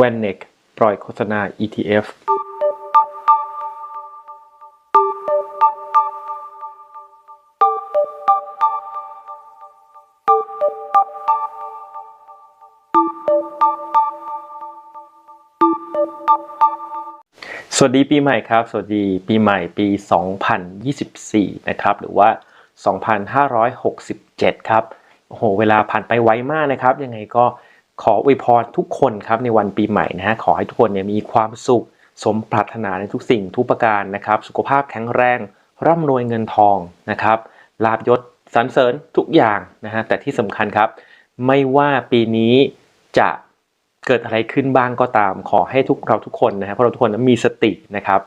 w a n n e c ปล่อยโฆษณา ETF สวัสดีปีใหม่ครับ สวัสดีปีใหม่ปี 2024 นะครับ หรือว่า 2567 ครับโอ้โห เวลาผ่านไปไวมากนะครับ ยังไงก็ ขออวยพรทุกคนครับในวันปีใหม่นะฮะขอให้ทุกคนเนี่ยมีความสุข สมปรารถนาในทุกสิ่งทุกประการนะครับ สุขภาพแข็งแรง ร่ำรวยเงินทองนะครับลาบยศสรรเสริญทุกอย่างนะฮะแต่ที่สำคัญครับ ไม่ว่าปีนี้จะเกิดอะไรขึ้นบ้างก็ตาม ขอให้ทุกเราทุกคนนะฮะเพราะเราทุกคนนั้นมีสตินะครับ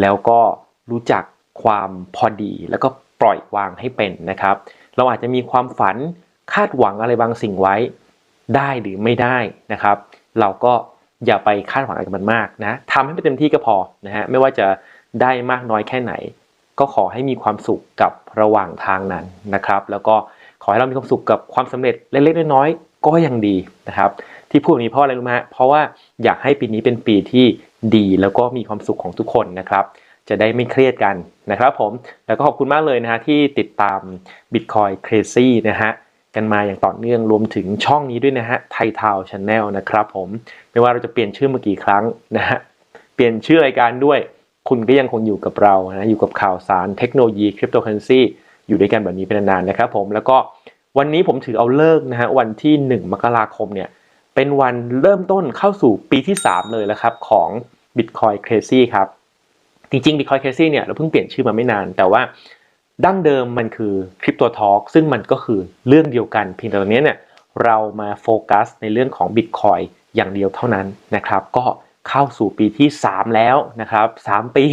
แล้วก็รู้จักความพอดีแล้วก็ปล่อยวางให้เป็นนะครับ เราอาจจะมีความฝันคาดหวังอะไรบางสิ่งไว้ ได้หรือไม่ได้นะครับ เราก็อย่าไปคาดหวังอะไรกับมันมากนะทำให้เป็นเต็มที่ก็พอนะฮะไม่ว่าจะได้มากน้อยแค่ไหน ก็ขอให้มีความสุขกับระหว่างทางนั้นนะครับ แล้วก็ขอให้เรามีความสุขกับความสำเร็จเล็กๆน้อยๆก็ยังดีนะครับ ที่พูดแบบนี้เพราะอะไรรู้ไหมฮะเพราะว่าอยากให้ปีนี้เป็นปีที่ดีแล้วก็มีความสุขของทุกคนนะครับจะได้ไม่เครียดกันนะครับผม แล้วก็ขอบคุณมากเลยนะฮะที่ติดตาม Bitcoin Crazy นะฮะ กันมาอย่างต่อเนื่องรวมถึงช่องนี้ด้วยนะฮะไทยทาวชาแนลนะครับผมไม่ว่าเราจะเปลี่ยนชื่อมากี่ครั้งนะฮะเปลี่ยนชื่อรายการด้วย คุณก็ยังคงอยู่กับเรานะอยู่กับข่าวสารเทคโนโลยีคริปโตเคอเรนซีอยู่ด้วยกันแบบนี้เป็นนานๆนะครับผมแล้วก็วันนี้ผมถือเอาเลิกนะฮะวันที่ 1 มกราคมเนี่ยเป็นวันเริ่มต้นเข้าสู่ปีที่ 3 เลยแล้วครับของ Bitcoin Crazy ครับจริงๆ Bitcoin Crazy เนี่ยเราเพิ่งเปลี่ยนชื่อมาไม่นาน แต่ว่า ดั้งเดิมมันคือ Crypto Talk ซึ่งมันก็คือเรื่องเดียวกัน เพียงแต่ตอนนี้เนี่ยเรามาโฟกัสในเรื่องของ Bitcoin อย่างเดียวเท่านั้นนะครับ ก็เข้าสู่ปีที่ 3 แล้วนะครับ 3 ปี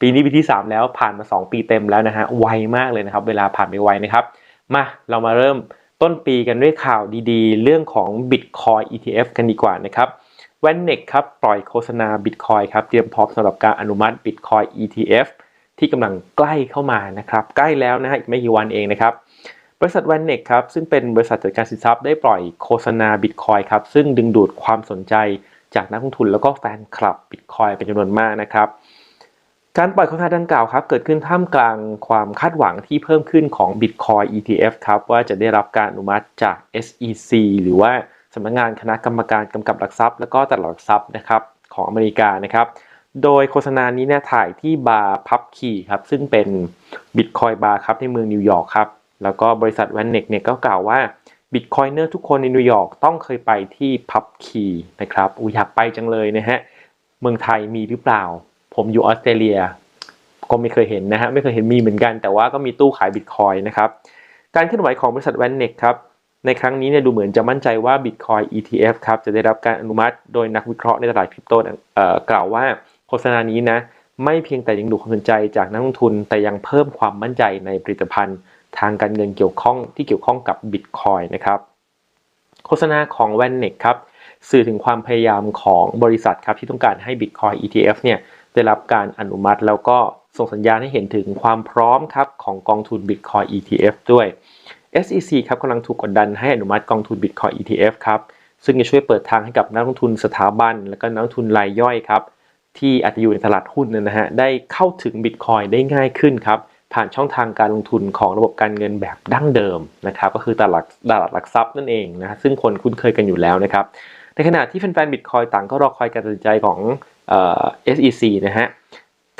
ปีนี้ปีที่ 3 แล้วผ่านมา 2 ปีเต็มแล้วนะฮะไวมากเลยนะครับ เวลาผ่านไปไวนะครับ มาเรามาเริ่มต้นปีกันด้วยข่าวดีๆ เรื่องของ Bitcoin ETF กันดีกว่านะครับ w a n n e c ครับปล่อยโฆษณา Bitcoin ครับเตรียมพร้อมสำหรับการอนุมัติ Bitcoin ETF ที่กำลังใกล้เข้ามานะครับ ใกล้แล้วนะฮะอีกไม่กี่วันเองนะครับ บริษัท w a n n e c ครับซึ่งเป็นบริษัทจัดการสินทรัพย์ได้ปล่อยโฆษณา Bitcoin ครับซึ่งดึงดูดความสนใจจากนักลงทุนแล้วก็แฟนคลับ Bitcoin เป็นจำนวนมากนะครับการปล่อยโฆษณาดังกล่าวครับเกิดขึ้นท่ามกลางความคาดหวังที่เพิ่มขึ้นของ Bitcoin ETF ครับว่าจะได้รับการอนุมัติจาก SEC หรือว่าสำนักงานคณะกรรมการกำกับหลักทรัพย์ และก็ตลาดหลักทรัพย์นะครับของอเมริกานะครับ โดยโฆษณานี้เนี่ยถ่ายที่บาร์พับคีครับ ซึ่งเป็น Bitcoin บาร์ครับในเมืองนิวยอร์กครับ แล้วก็บริษัท w a n n e c เนี่ยก็กล่าวว่า Bitcoiner ทุกคนในนิวยอร์กต้องเคยไปที่พับคีนะครับอุยอยากไปจังเลยนะฮะ เมืองไทยมีหรือเปล่า ผมอยู่ออสเตรเลีย ก็ไม่เคยเห็นนะฮะ ไม่เคยเห็นมีเหมือนกัน แต่ว่าก็มีตู้ขายบิตคอยนะครับ การเคลื่อนไหวของบริษัท w a n n e c ครับในครั้งนี้เนี่ยดูเหมือนจะมั่นใจว่า Bitcoin ETF ครับจะได้รับการอนุมัติโดยนักวิเคราะห์ในตลาดคริปโตเอ่อกล่าวว่า โฆษณานี้นะไม่เพียงแต่ยังดูความสนใจจากนักลงทุน แต่ยังเพิ่มความมั่นใจในผลิตภัณฑ์ทางการเงินเกี่ยวข้องที่เกี่ยวข้องกับ Bitcoin นะครับโฆษณาของ w a n n e c ครับสื่อถึงความพยายามของบริษัทครับที่ต้องการให้ Bitcoin ETF เนี่ยได้รับการอนุมัติ แล้วก็ส่งสัญญาณให้เห็นถึงความพร้อมครับของกองทุน Bitcoin ETF ด้วย SEC ครับกำลังถูกกดดันให้อนุมัติกองทุน Bitcoin ETF ครับซึ่งจะช่วยเปิดทางให้กับนักลงทุนสถาบัน และก็นักลงทุนรายย่อยครับ ที่อาจจะอยู่ในตลาดหุ้นนะฮะได้เข้าถึง Bitcoin ได้ง่ายขึ้นครับผ่านช่องทางการลงทุนของระบบการเงินแบบดั้งเดิมนะครับก็คือตลาดตลาดหลักทรัพย์นั่นเองนะฮะซึ่งคนคุ้นเคยกันอยู่แล้วนะครับในขณะที่แฟนๆ Bitcoin ต่างก็รอคอยการตัดสินใจของเอ่อ SEC นะฮะ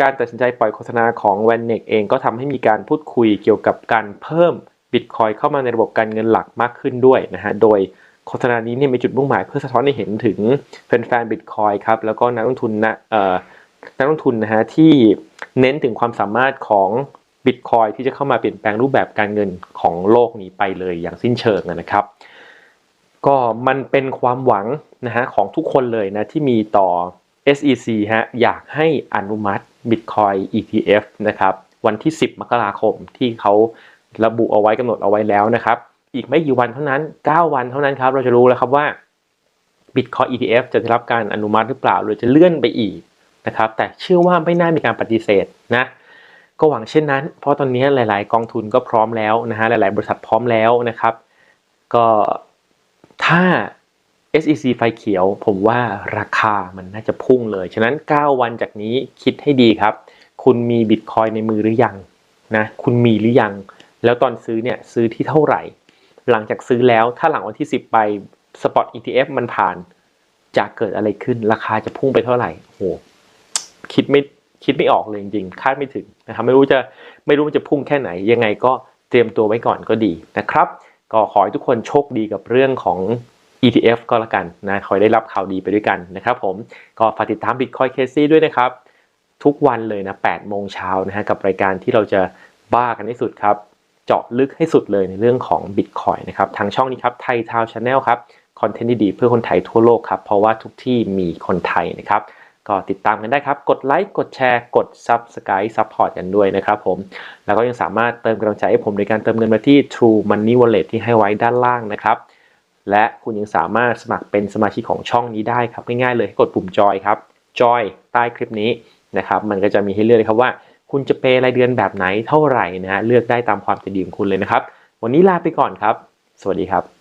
การตัดสินใจปล่อยโฆษณาของ w a n n e c เองก็ทำให้มีการพูดคุยเกี่ยวกับการเพิ่ม Bitcoin เข้ามาในระบบการเงินหลักมากขึ้นด้วยนะฮะโดย โฆษณานี้เนี่ยมีจุดมุ่งหมายเพื่อสะท้อนให้เห็นถึงแฟนๆ Bitcoin ครับแล้วก็นักลงทุนนะเอ่อนักลงทุนนะฮะที่เน้นถึงความสามารถของ Bitcoin ที่จะเข้ามาเปลี่ยนแปลงรูปแบบการเงินของโลกนี้ไปเลยอย่างสิ้นเชิงนะครับ ก็มันเป็นความหวังนะฮะของทุกคนเลยนะที่มีต่อ SEC ฮะอยากให้อนุมัติ Bitcoin ETF นะครับวันที่ 10 มกราคมที่เขาระบุเอาไว้กำหนดเอาไว้แล้วนะครับ อีกไม่กี่วันเท่านั้น 9 วันเท่านั้นครับ เราจะรู้แล้วครับว่า Bitcoin ETF จะได้รับการอนุมัติหรือเปล่า หรือจะเลื่อนไปอีกนะครับ แต่เชื่อว่าไม่น่ามีการปฏิเสธนะ ก็หวังเช่นนั้น เพราะตอนนี้หลาย ๆ กองทุนก็พร้อมแล้วนะฮะ หลาย ๆ บริษัทพร้อมแล้วนะครับ ก็ถ้า SEC ไฟเขียว ผมว่าราคามันน่าจะพุ่งเลย ฉะนั้น 9 วันจากนี้คิดให้ดีครับ คุณมีบิตคอยในมือหรือยังนะ คุณมีหรือยัง แล้วตอนซื้อเนี่ยซื้อที่เท่าไหร่ หลังจากซื้อแล้วถ้าหลังวันที่ 10 ไปสปอต ETF มันผ่านจะเกิดอะไรขึ้นราคาจะพุ่งไปเท่าไหร่โอ้โหคิดไม่คิดไม่ออกเลยจริงๆคาดไม่ถึงนะครับไม่รู้จะไม่รู้มันจะพุ่งแค่ไหน ยังไงก็เตรียมตัวไว้ก่อนก็ดีนะครับ ก็ขอให้ทุกคนโชคดีกับเรื่องของ ETF ก็แล้วกันนะคอยได้รับข่าวดีไปด้วยกันนะครับผมก็ฝากติดตาม Bitcoin Casey ด้วยนะครับ ทุกวันเลยนะ8โมงเช้านะฮะกับรายการที่เราจะบ้ากันให้สุดครับ เจาะลึกให้สุดเลยในเรื่องของ Bitcoin นะครับทางช่องนี้ครับไทยทาวชาแนลครับคอนเทนต์ดีๆเพื่อคนไทยทั่วโลกครับ เพราะว่าทุกที่มีคนไทยนะครับ ก็ติดตามกันได้ครับ กดไลค์กดแชร์กด Subscribe Support กันด้วยนะครับผม แล้วก็ยังสามารถเติมกำลังใจให้ผมโดยการเติมเงินมาที่ True Money Wallet ที่ให้ไว้ด้านล่างนะครับและคุณยังสามารถสมัครเป็นสมาชิกของช่องนี้ได้ครับง่ายๆเลยกดปุ่มจอยครับจอยใต้คลิปนี้นะครับมันก็จะมีให้เลือกเลยครับว่า คุณจะเปย์รายเดือนแบบไหนเท่าไหร่นะฮะเลือกได้ตามความใจดีของคุณเลยนะครับ วันนี้ลาไปก่อนครับ สวัสดีครับ